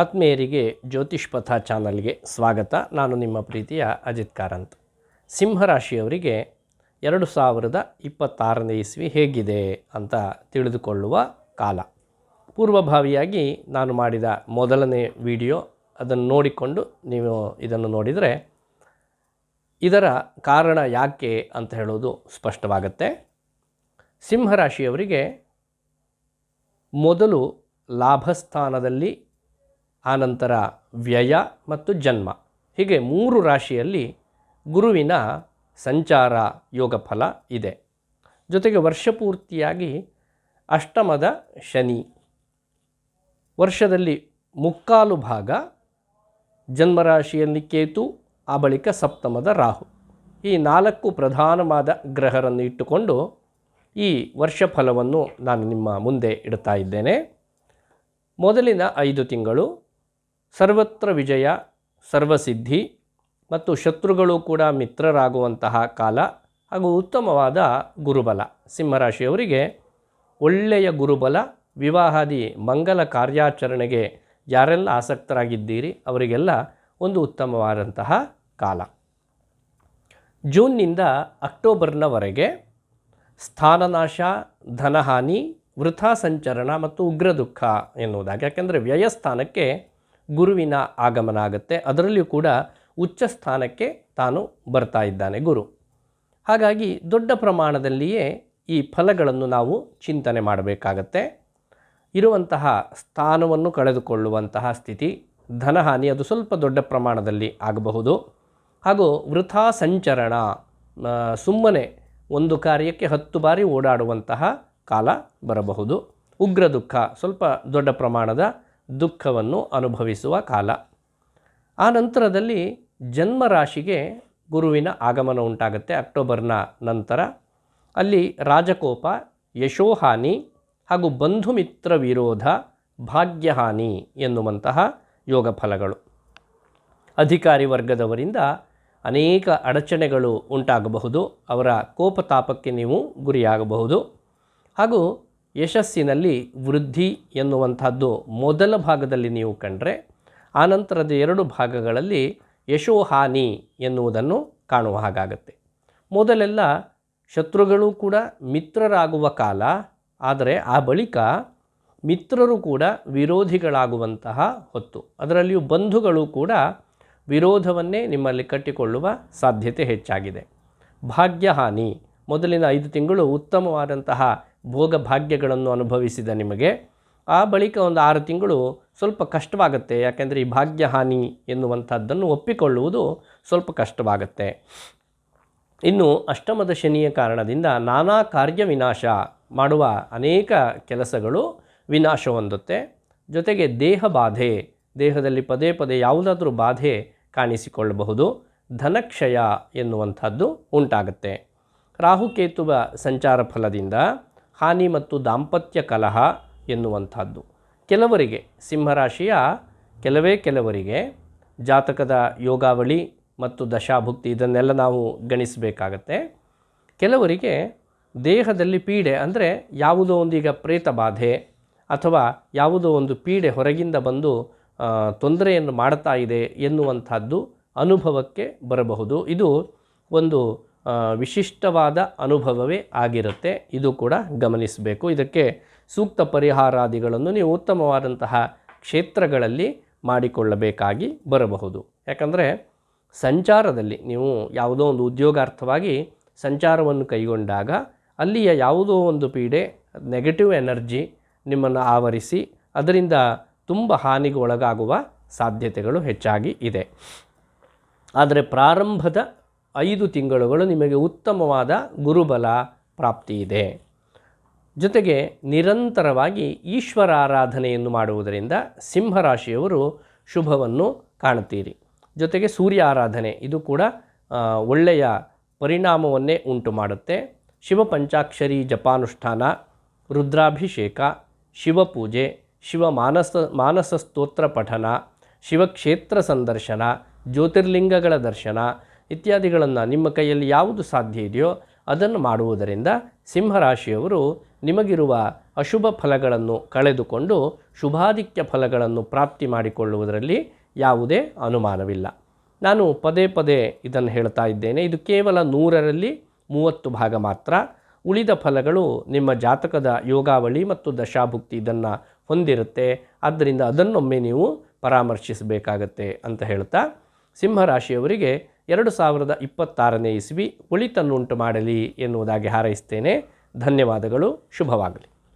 ಆತ್ಮೀಯರಿಗೆ ಜ್ಯೋತಿಷ್ ಪಥ ಚಾನಲ್ಗೆ ಸ್ವಾಗತ. ನಾನು ನಿಮ್ಮ ಪ್ರೀತಿಯ ಅಜಿತ್ ಕಾರಂತ್. ಸಿಂಹರಾಶಿಯವರಿಗೆ ಎರಡು ಸಾವಿರದ ಇಪ್ಪತ್ತಾರನೇ ಇಸ್ವಿ ಹೇಗಿದೆ ಅಂತ ತಿಳಿದುಕೊಳ್ಳುವ ಕಾಲ. ಪೂರ್ವಭಾವಿಯಾಗಿ ನಾನು ಮಾಡಿದ ಮೊದಲನೇ ವಿಡಿಯೋ, ಅದನ್ನು ನೋಡಿಕೊಂಡು ನೀವು ಇದನ್ನು ನೋಡಿದರೆ ಇದರ ಕಾರಣ ಯಾಕೆ ಅಂತ ಹೇಳೋದು ಸ್ಪಷ್ಟವಾಗುತ್ತೆ. ಸಿಂಹರಾಶಿಯವರಿಗೆ ಮೊದಲು ಲಾಭಸ್ಥಾನದಲ್ಲಿ ಆನಂತರ ವ್ಯಯ ಮತ್ತು ಜನ್ಮ. ಹೀಗೆ ಮೂರು ರಾಶಿಯಲ್ಲಿ ಗುರುವಿನ ಸಂಚಾರ ಯೋಗ ಫಲ ಇದೆ. ಜೊತೆಗೆ ವರ್ಷಪೂರ್ತಿಯಾಗಿ ಅಷ್ಟಮದ ಶನಿ. ವರ್ಷದಲ್ಲಿ ಮುಕ್ಕಾಲು ಭಾಗ ಜನ್ಮರಾಶಿಯಲ್ಲಿ ಕೇತು, ಆ ಬಳಿಕ ಸಪ್ತಮದ ರಾಹು. ಈ ನಾಲ್ಕು ಪ್ರಧಾನವಾದ ಗ್ರಹರನ್ನು ಇಟ್ಟುಕೊಂಡು ಈ ವರ್ಷ ಫಲವನ್ನು ನಾನು ನಿಮ್ಮ ಮುಂದೆ ಇಡ್ತಾ ಇದ್ದೇನೆ. ಮೊದಲಿನ ಐದು ತಿಂಗಳು ಸರ್ವತ್ರ ವಿಜಯ, ಸರ್ವಸಿದ್ಧಿ ಮತ್ತು ಶತ್ರುಗಳು ಕೂಡ ಮಿತ್ರರಾಗುವಂತಹ ಕಾಲ ಹಾಗೂ ಉತ್ತಮವಾದ ಗುರುಬಲ. ಸಿಂಹರಾಶಿಯವರಿಗೆ ಒಳ್ಳೆಯ ಗುರುಬಲ, ವಿವಾಹಾದಿ ಮಂಗಲ ಕಾರ್ಯಾಚರಣೆಗೆ ಯಾರೆಲ್ಲ ಆಸಕ್ತರಾಗಿದ್ದೀರಿ ಅವರಿಗೆಲ್ಲ ಒಂದು ಉತ್ತಮವಾದಂತಹ ಕಾಲ. ಜೂನ್ನಿಂದ ಅಕ್ಟೋಬರ್ನವರೆಗೆ ಸ್ಥಾನನಾಶ, ಧನಹಾನಿ, ವೃಥಾ ಸಂಚರಣ ಮತ್ತು ಉಗ್ರ ದುಃಖ ಎನ್ನುವುದಾಗಿ, ಯಾಕೆಂದರೆ ವ್ಯಯಸ್ಥಾನಕ್ಕೆ ಗುರುವಿನ ಆಗಮನ ಆಗುತ್ತೆ. ಅದರಲ್ಲಿಯೂ ಕೂಡ ಉಚ್ಚ ಸ್ಥಾನಕ್ಕೆ ತಾನು ಬರ್ತಾ ಇದ್ದಾನೆ ಗುರು. ಹಾಗಾಗಿ ದೊಡ್ಡ ಪ್ರಮಾಣದಲ್ಲಿಯೇ ಈ ಫಲಗಳನ್ನು ನಾವು ಚಿಂತನೆ ಮಾಡಬೇಕಾಗತ್ತೆ. ಇರುವಂತಹ ಸ್ಥಾನವನ್ನು ಕಳೆದುಕೊಳ್ಳುವಂತಹ ಸ್ಥಿತಿ, ಧನಹಾನಿ ಅದು ಸ್ವಲ್ಪ ದೊಡ್ಡ ಪ್ರಮಾಣದಲ್ಲಿ ಆಗಬಹುದು. ಹಾಗೂ ವೃಥಾ ಸಂಚರಣ ಸುಮ್ಮನೆ ಒಂದು ಕಾರ್ಯಕ್ಕೆ ಹತ್ತು ಬಾರಿ ಓಡಾಡುವಂತಹ ಕಾಲ ಬರಬಹುದು. ಉಗ್ರ ದುಃಖ ಸ್ವಲ್ಪ ದೊಡ್ಡ ಪ್ರಮಾಣದ ದುಃಖವನ್ನು ಅನುಭವಿಸುವ ಕಾಲ. ಆ ನಂತರದಲ್ಲಿ ಜನ್ಮರಾಶಿಗೆ ಗುರುವಿನ ಆಗಮನ ಉಂಟಾಗುತ್ತೆ ಅಕ್ಟೋಬರ್ನ ನಂತರ. ಅಲ್ಲಿ ರಾಜಕೋಪ, ಯಶೋಹಾನಿ ಹಾಗೂ ಬಂಧು ಮಿತ್ರ ವಿರೋಧ, ಭಾಗ್ಯಹಾನಿ ಎನ್ನುವಂತಹ ಯೋಗ ಫಲಗಳು. ಅಧಿಕಾರಿ ವರ್ಗದವರಿಂದ ಅನೇಕ ಅಡಚಣೆಗಳು ಉಂಟಾಗಬಹುದು. ಅವರ ಕೋಪತಾಪಕ್ಕೆ ನೀವು ಗುರಿಯಾಗಬಹುದು. ಹಾಗೂ ಯಶಸ್ಸಿನಲ್ಲಿ ವೃದ್ಧಿ ಎನ್ನುವಂಥದ್ದು ಮೊದಲ ಭಾಗದಲ್ಲಿ ನೀವು ಕಂಡರೆ ಆನಂತರದ ಎರಡು ಭಾಗಗಳಲ್ಲಿ ಯಶೋಹಾನಿ ಎನ್ನುವುದನ್ನು ಕಾಣುವ ಹಾಗಾಗತ್ತೆ. ಮೊದಲೆಲ್ಲ ಶತ್ರುಗಳು ಕೂಡ ಮಿತ್ರರಾಗುವ ಕಾಲ, ಆದರೆ ಆ ಬಳಿಕ ಮಿತ್ರರು ಕೂಡ ವಿರೋಧಿಗಳಾಗುವಂತಹ ಹೊತ್ತು. ಅದರಲ್ಲಿಯೂ ಬಂಧುಗಳು ಕೂಡ ವಿರೋಧವನ್ನೇ ನಿಮ್ಮಲ್ಲಿ ಕಟ್ಟಿಕೊಳ್ಳುವ ಸಾಧ್ಯತೆ ಹೆಚ್ಚಾಗಿದೆ. ಭಾಗ್ಯಹಾನಿ ಮೊದಲಿನ ಐದು ತಿಂಗಳು ಉತ್ತಮವಾದಂತಹ ಭೋಗ ಭಾಗ್ಯಗಳನ್ನು ಅನುಭವಿಸಿದ ನಿಮಗೆ, ಆ ಬಳಿಕ ಒಂದು ಆರು ತಿಂಗಳು ಸ್ವಲ್ಪ ಕಷ್ಟವಾಗುತ್ತೆ, ಯಾಕೆಂದರೆ ಈ ಭಾಗ್ಯ ಹಾನಿ ಎನ್ನುವಂಥದ್ದನ್ನು ಒಪ್ಪಿಕೊಳ್ಳುವುದು ಸ್ವಲ್ಪ ಕಷ್ಟವಾಗುತ್ತೆ. ಇನ್ನು ಅಷ್ಟಮದ ಶನಿಯ ಕಾರಣದಿಂದ ನಾನಾ ಕಾರ್ಯ ವಿನಾಶ ಮಾಡುವ ಅನೇಕ ಕೆಲಸಗಳು ವಿನಾಶ ಹೊಂದುತ್ತೆ. ಜೊತೆಗೆ ದೇಹ ಬಾಧೆ, ದೇಹದಲ್ಲಿ ಪದೇ ಪದೇ ಯಾವುದಾದ್ರೂ ಬಾಧೆ ಕಾಣಿಸಿಕೊಳ್ಳಬಹುದು, ಧನಕ್ಷಯ ಎನ್ನುವಂಥದ್ದು ಉಂಟಾಗುತ್ತೆ. ರಾಹುಕೇತುವ ಸಂಚಾರ ಫಲದಿಂದ ಹಾನಿ ಮತ್ತು ದಾಂಪತ್ಯ ಕಲಹ ಎನ್ನುವಂಥದ್ದು. ಕೆಲವರಿಗೆ ಸಿಂಹರಾಶಿಯ ಕೆಲವೇ ಕೆಲವರಿಗೆ ಜಾತಕದ ಯೋಗಾವಳಿ ಮತ್ತು ದಶಾಭುಕ್ತಿ ಇದನ್ನೆಲ್ಲ ನಾವು ಗಣಿಸಬೇಕಾಗತ್ತೆ. ಕೆಲವರಿಗೆ ದೇಹದಲ್ಲಿ ಪೀಡೆ ಅಂದರೆ ಯಾವುದೋ ಒಂದೀಗ ಪ್ರೇತ ಬಾಧೆ ಅಥವಾ ಯಾವುದೋ ಒಂದು ಪೀಡೆ ಹೊರಗಿಂದ ಬಂದು ತೊಂದರೆಯನ್ನು ಮಾಡ್ತಾ ಇದೆ ಎನ್ನುವಂಥದ್ದು ಅನುಭವಕ್ಕೆ ಬರಬಹುದು. ಇದು ಒಂದು ವಿಶಿಷ್ಟವಾದ ಅನುಭವವೇ ಆಗಿರುತ್ತೆ. ಇದು ಕೂಡ ಗಮನಿಸಬೇಕು. ಇದಕ್ಕೆ ಸೂಕ್ತ ಪರಿಹಾರಾದಿಗಳನ್ನು ನೀವು ಉತ್ತಮವಾದಂತಹ ಕ್ಷೇತ್ರಗಳಲ್ಲಿ ಮಾಡಿಕೊಳ್ಳಬೇಕಾಗಿ ಬರಬಹುದು. ಯಾಕಂದರೆ ಸಂಚಾರದಲ್ಲಿ ನೀವು ಯಾವುದೋ ಒಂದು ಉದ್ಯೋಗಾರ್ಥವಾಗಿ ಸಂಚಾರವನ್ನು ಕೈಗೊಂಡಾಗ ಅಲ್ಲಿಯ ಯಾವುದೋ ಒಂದು ಪೀಡೆ ನೆಗೆಟಿವ್ ಎನರ್ಜಿ ನಿಮ್ಮನ್ನು ಆವರಿಸಿ ಅದರಿಂದ ತುಂಬ ಹಾನಿಗೆ ಒಳಗಾಗುವ ಸಾಧ್ಯತೆಗಳು ಹೆಚ್ಚಾಗಿ ಇದೆ. ಆದರೆ ಪ್ರಾರಂಭದ ಐದು ತಿಂಗಳುಗಳು ನಿಮಗೆ ಉತ್ತಮವಾದ ಗುರುಬಲ ಪ್ರಾಪ್ತಿ ಇದೆ ಜೊತೆಗೆ ನಿರಂತರವಾಗಿ ಈಶ್ವರ ಆರಾಧನೆಯನ್ನು ಮಾಡುವುದರಿಂದ ಸಿಂಹರಾಶಿಯವರು ಶುಭವನ್ನು ಕಾಣುತ್ತೀರಿ. ಜೊತೆಗೆ ಸೂರ್ಯ ಆರಾಧನೆ, ಇದು ಕೂಡ ಒಳ್ಳೆಯ ಪರಿಣಾಮವನ್ನೇ ಉಂಟು ಮಾಡುತ್ತೆ. ಶಿವ ಪಂಚಾಕ್ಷರಿ, ಜಪಾನುಷ್ಠಾನ, ರುದ್ರಾಭಿಷೇಕ ಶಿವಪೂಜೆ ಶಿವ ಮಾನಸ ಮಾನಸ ಸ್ತೋತ್ರ ಪಠನ, ಶಿವಕ್ಷೇತ್ರ ಸಂದರ್ಶನ, ಜ್ಯೋತಿರ್ಲಿಂಗಗಳ ದರ್ಶನ ಇತ್ಯಾದಿಗಳನ್ನು ನಿಮ್ಮ ಕೈಯಲ್ಲಿ ಯಾವುದು ಸಾಧ್ಯ ಇದೆಯೋ ಅದನ್ನು ಮಾಡುವುದರಿಂದ ಸಿಂಹರಾಶಿಯವರು ನಿಮಗಿರುವ ಅಶುಭ ಫಲಗಳನ್ನು ಕಳೆದುಕೊಂಡು ಶುಭಾಧಿಕ್ಯ ಫಲಗಳನ್ನು ಪ್ರಾಪ್ತಿ ಮಾಡಿಕೊಳ್ಳುವುದರಲ್ಲಿ ಯಾವುದೇ ಅನುಮಾನವಿಲ್ಲ. ನಾನು ಪದೇ ಪದೇ ಇದನ್ನು ಹೇಳ್ತಾ ಇದ್ದೇನೆ. ಇದು ಕೇವಲ ನೂರರಲ್ಲಿ ಮೂವತ್ತು ಭಾಗ ಮಾತ್ರ. ಉಳಿದ ಫಲಗಳು ನಿಮ್ಮ ಜಾತಕದ ಯೋಗಾವಳಿ ಮತ್ತು ದಶಾಭುಕ್ತಿ ಇದನ್ನು ಹೊಂದಿರುತ್ತೆ. ಆದ್ದರಿಂದ ಅದನ್ನೊಮ್ಮೆ ನೀವು ಪರಾಮರ್ಶಿಸಬೇಕಾಗತ್ತೆ ಅಂತ ಹೇಳ್ತಾ ಸಿಂಹರಾಶಿಯವರಿಗೆ ಎರಡು ಸಾವಿರದ ಇಪ್ಪತ್ತಾರನೇ ಇಸ್ವಿ ಉಳಿತನ್ನುಂಟು ಮಾಡಲಿ ಎನ್ನುವುದಾಗಿ ಹಾರೈಸ್ತೇನೆ. ಧನ್ಯವಾದಗಳು. ಶುಭವಾಗಲಿ.